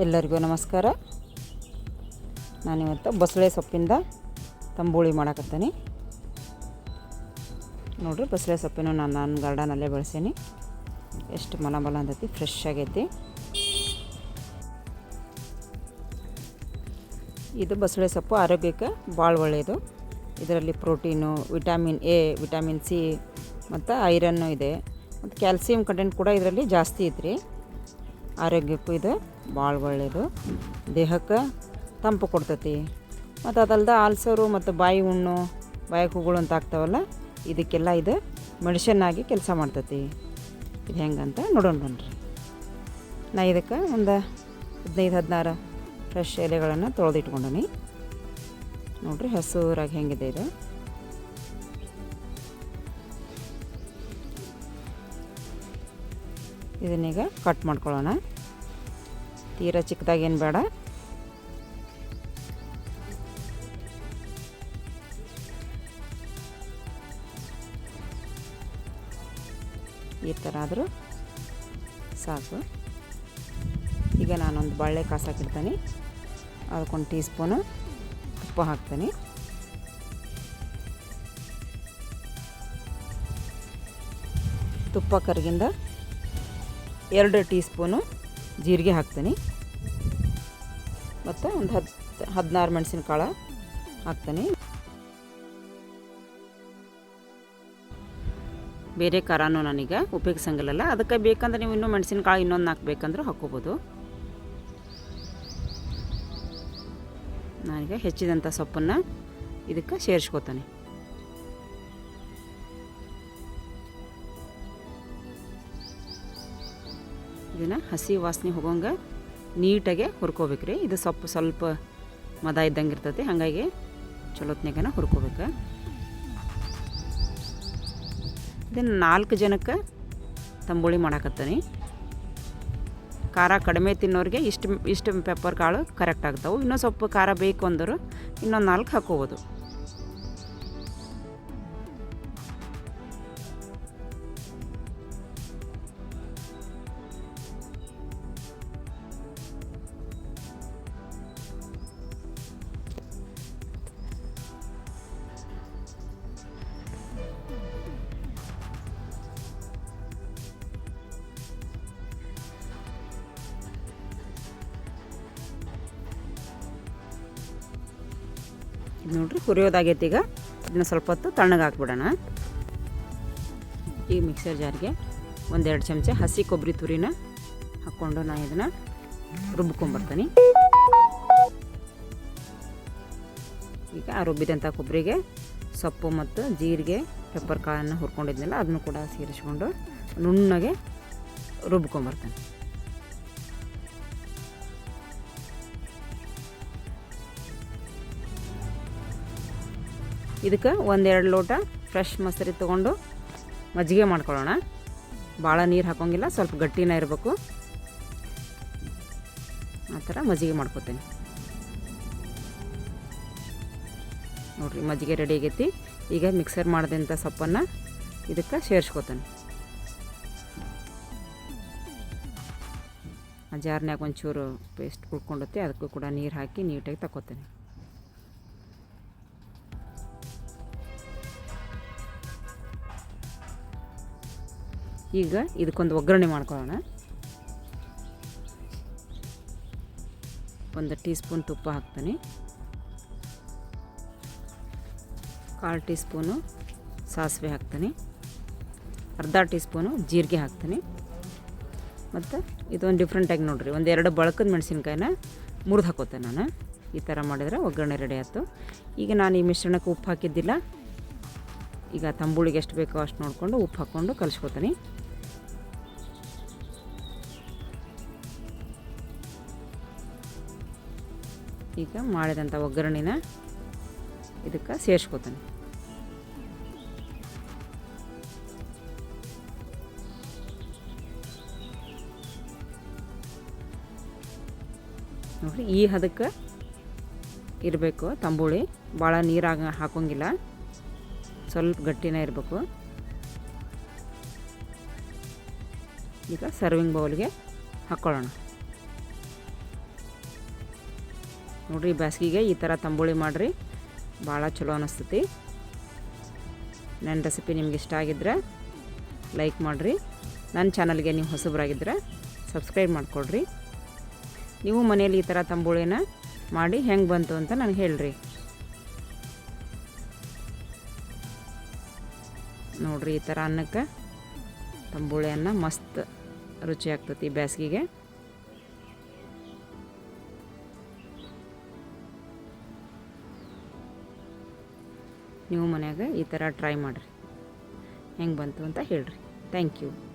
ಎಲ್ಲರಿಗೂ ನಮಸ್ಕಾರ. ನಾನಿವತ್ತು ಬಸಳೆ ಸೊಪ್ಪಿಂದ ತಂಬೂಳಿ ಮಾಡಕತ್ತೀನಿ. ನೋಡಿರಿ ಬಸಳೆ ಸೊಪ್ಪಿನ ನಾನು ನನ್ನ ಗಾರ್ಡನಲ್ಲೇ ಬೆಳೆಸೀನಿ. ಎಷ್ಟು ಮಲ ಮಲ ಅಂತೈತಿ ಫ್ರೆಶ್ ಆಗೈತಿ. ಇದು ಬಸಳೆ ಸೊಪ್ಪು ಆರೋಗ್ಯಕ್ಕೆ ಭಾಳ ಒಳ್ಳೆಯದು ಇದರಲ್ಲಿ protein, vitamin A, vitamin C ಮತ್ತು ಐರನ್ನು ಇದೆ. ಮತ್ತು ಕ್ಯಾಲ್ಸಿಯಂ ಕಂಟೆಂಟ್ ಕೂಡ ಇದರಲ್ಲಿ ಜಾಸ್ತಿ ಐತ್ರಿ. ಆರೋಗ್ಯಕ್ಕೂ ಇದು ಭಾಳ ಒಳ್ಳೆಯದು ದೇಹಕ್ಕೆ ತಂಪು ಕೊಡ್ತೈತಿ. ಮತ್ತು ಅದಲ್ಲದೆ ಆಲ್ಸರು ಮತ್ತು ಬಾಯಿ ಹುಣ್ಣು ಬಾಯಿ ಕೂಗಳು ಅಂತ ಆಗ್ತಾವಲ್ಲ, ಇದಕ್ಕೆಲ್ಲ ಇದು ಮೆಡಿಷನ್ ಆಗಿ ಕೆಲಸ ಮಾಡ್ತೈತಿ. ಇದು ಹೆಂಗಂತ ನೋಡೋಣ ಬನ್ನಿರಿ ನಾ ಇದಕ್ಕೆ ಒಂದು ಹದಿನೈದು, ಹದಿನಾರು ಫ್ರೆಶ್ ಎಲೆಗಳನ್ನು ತೊಳೆದಿಟ್ಕೊಂಡೀನಿ. ನೋಡಿರಿ ಹಸುರಾಗಿ ಹೆಂಗಿದೆ ಇದು. ಇದನ್ನೀಗ ಕಟ್ ಮಾಡ್ಕೊಳ್ಳೋಣ. ತೀರಾ ಚಿಕ್ಕದಾಗೇನು ಬೇಡ. ಈ ಥರ ಆದರೂ ಸಾಕು. ಈಗ ನಾನೊಂದು ಬಾಳೆ ಕಾಸಾಕಿಡ್ತೀನಿ ಅದಕ್ಕೊಂದು ಟೀ ಸ್ಪೂನು ತುಪ್ಪ ಹಾಕ್ತೀನಿ. ತುಪ್ಪ ಕರಗಿಂದ ಎರಡು ಟೀ ಸ್ಪೂನು ಜೀರಿಗೆ ಹಾಕ್ತೀನಿ. ಮತ್ತು ಒಂದು ಹತ್ತು ಹದಿನಾರು ಮೆಣಸಿನಕಾಳು ಹಾಕ್ತೀನಿ. ಬೇರೆ ಖಾರನೂ ನನಗೆ ಉಪಯೋಗಿಸಂಗಿಲ್ಲಲ್ಲ. ಅದಕ್ಕೆ ಬೇಕಂದ್ರೆ ನೀವು ಇನ್ನೂ ಮೆಣಸಿನಕಾಳು ಇನ್ನೊಂದು ಹಾಕ್ಬೇಕಂದ್ರೂ ಹಾಕ್ಕೋಬೋದು. ನಾನೀಗ ಹೆಚ್ಚಿದಂಥ ಸೊಪ್ಪನ್ನು ಇದಕ್ಕೆ ಸೇರಿಸ್ಕೋತಾನೆ. ಇದನ್ನು ಹಸಿ ವಾಸನೆ ಹೋಗೋಂಗೆ ನೀಟಾಗೆ ಹುರ್ಕೋಬೇಕ್ರಿ. ಇದು ಸೊಪ್ಪು ಸ್ವಲ್ಪ ಮದ ಇದ್ದಂಗೆ ಇರ್ತೈತಿ, ಹಾಗಾಗಿ ಚಲೋತ್ನಾಗನ ಹುರ್ಕೋಬೇಕು. ಇದನ್ನು ನಾಲ್ಕು ಜನಕ್ಕೆ ತಂಬುಳಿ ಮಾಡಾಕತ್ತೀನಿ. ಖಾರ ಕಡಿಮೆ ತಿನ್ನೋರಿಗೆ ಇಷ್ಟು ಇಷ್ಟು ಪೆಪ್ಪರ್ ಕಾಳು ಕರೆಕ್ಟ್ ಆಗ್ತಾವೆ. ಇನ್ನೂ ಸ್ವಲ್ಪ ಖಾರ ಬೇಕು ಅಂದರು, ಇನ್ನೊಂದು ನಾಲ್ಕು ಹಾಕೋಬೋದು. ಇದು ನೋಡ್ರಿ ಕುರಿಯೋದಾಗೈತಿ ಈಗ. ಇದನ್ನ ಸ್ವಲ್ಪ ಹೊತ್ತು ತಣ್ಣಗೆ ಹಾಕ್ಬಿಡೋಣ. ಈ ಮಿಕ್ಸರ್ ಜಾರಿಗೆ ಒಂದೆರಡು ಚಮಚ ಹಸಿ ಕೊಬ್ಬರಿ ತುರಿನ ಹಾಕ್ಕೊಂಡು ನಾನು ಇದನ್ನು ರುಬ್ಕೊಂಬರ್ತೀನಿ. ಈಗ ಆ ರುಬ್ಬಿದಂಥ ಕೊಬ್ಬರಿಗೆ ಸೊಪ್ಪು ಮತ್ತು ಜೀರಿಗೆ ಪೆಪ್ಪರ್ ಕಾಳನ್ನು ಹುರ್ಕೊಂಡಿದ್ನಲ್ಲ, ಅದನ್ನು ಕೂಡ ಸೇರಿಸ್ಕೊಂಡು ನುಣ್ಣಗೆ ರುಬ್ಕೊಂಬರ್ತಾನೆ. ಇದಕ್ಕೆ ಒಂದೆರಡು ಲೋಟ ಫ್ರೆಶ್ ಮೊಸರು ತೊಗೊಂಡು ಮಜ್ಜಿಗೆ ಮಾಡ್ಕೊಳ್ಳೋಣ. ಭಾಳ ನೀರು ಹಾಕೋಂಗಿಲ್ಲ, ಸ್ವಲ್ಪ ಗಟ್ಟಿನೇ ಇರಬೇಕು. ಆ ಥರ ಮಜ್ಜಿಗೆ ಮಾಡ್ಕೊತೀನಿ. ನೋಡಿರಿ, ಮಜ್ಜಿಗೆ ರೆಡಿ ಆಗೈತಿ. ಈಗ ಮಿಕ್ಸರ್ ಮಾಡಿದಂಥ ಸೊಪ್ಪನ್ನು ಇದಕ್ಕೆ ಸೇರ್ಸ್ಕೊತೇನೆ. ಆ ಜಾರ್ನ್ಯಾಗ ಒಂಚೂರು ಪೇಸ್ಟ್ ಕುಳ್ಕೊಂಡತ್ತೆ ಅದಕ್ಕೂ ಕೂಡ ನೀರು ಹಾಕಿ ನೀಟಾಗಿ ತಗೋತೇನೆ ಈಗ ಇದಕ್ಕೊಂದು ಒಗ್ಗರಣೆ ಮಾಡ್ಕೊಳ್ಳೋಣ. ಒಂದು ಟೀ ಸ್ಪೂನ್ ತುಪ್ಪ ಹಾಕ್ತೀನಿ. ಕಾಲು ಟೀ ಸ್ಪೂನು ಸಾಸಿವೆ ಹಾಕ್ತೀನಿ. ಅರ್ಧ ಟೀ ಸ್ಪೂನು ಜೀರಿಗೆ ಹಾಕ್ತೀನಿ. ಮತ್ತು ಇದೊಂದು ಡಿಫ್ರೆಂಟಾಗಿ ನೋಡಿರಿ, ಒಂದು ಎರಡು ಬಳಕದ ಮೆಣಸಿನ್ಕಾಯಿನ ಮುರಿದು ಹಾಕೋತೇನೆ ನಾನು. ಈ ಥರ ಮಾಡಿದರೆ ಒಗ್ಗರಣೆ ರೆಡಿ ಆಯಿತು. ಈಗ ನಾನು ಈ ಮಿಶ್ರಣಕ್ಕೆ ಉಪ್ಪು ಹಾಕಿದ್ದಿಲ್ಲ. ಈಗ ತಂಬುಳಿಗೆ ಎಷ್ಟು ಬೇಕೋ ಅಷ್ಟು ನೋಡಿಕೊಂಡು ಉಪ್ಪು ಹಾಕ್ಕೊಂಡು ಕಲಿಸ್ಕೊತೀನಿ. ಈಗ ಮಾಡಿದಂಥ ಒಗ್ಗರಣೆನ ಇದಕ್ಕೆ ಸೇರಿಸ್ಕೊತಾನೆ. ನೋಡಿ ಈ ಹದಕ್ಕೆ ಇರಬೇಕು ತಂಬುಳಿ. ಭಾಳ ನೀರಾಗ ಹಾಕೋಂಗಿಲ್ಲ. ಸ್ವಲ್ಪ ಗಟ್ಟಿನೇ ಇರಬೇಕು. ಈಗ ಸರ್ವಿಂಗ್ ಬೌಲ್ಗೆ ಹಾಕ್ಕೊಳ್ಳೋಣ ನೋಡ್ರಿ ಬ್ಯಾಸ್ಗಿಗೆ ಈ ಥರ ತಂಬುಳಿ ಮಾಡಿರಿ. ಭಾಳ ಚಲೋ ಅನ್ನಿಸ್ತೈತಿ ನನ್ನ ರೆಸಿಪಿ ನಿಮ್ಗೆ ಇಷ್ಟ ಆಗಿದ್ರೆ ಲೈಕ್ ಮಾಡಿರಿ. ನನ್ನ ಚಾನಲ್ಗೆ ನೀವು ಹೊಸಬರಾಗಿದ್ದರೆ ಸಬ್ಸ್ಕ್ರೈಬ್ ಮಾಡಿಕೊಡ್ರಿ. ನೀವು ಮನೇಲಿ ಈ ಥರ ತಂಬುಳಿನ ಮಾಡಿ ಹೆಂಗೆ ಬಂತು ಅಂತ ನನಗೆ ಹೇಳ್ರಿ. ನೋಡ್ರಿ, ಈ ಥರ ಅನ್ನಕ್ಕೆ ತಂಬುಳಿ ಅನ್ನ ಮಸ್ತ್ ರುಚಿ ಆಗ್ತೈತಿ ಬ್ಯಾಸ್ಗಿಗೆ. ನೀವು ಮನ್ಯಾಗ ಈ ಥರ ಟ್ರೈ ಮಾಡಿರಿ. ಹೆಂಗೆ ಬಂತು ಅಂತ ಹೇಳ್ರಿ. Thank you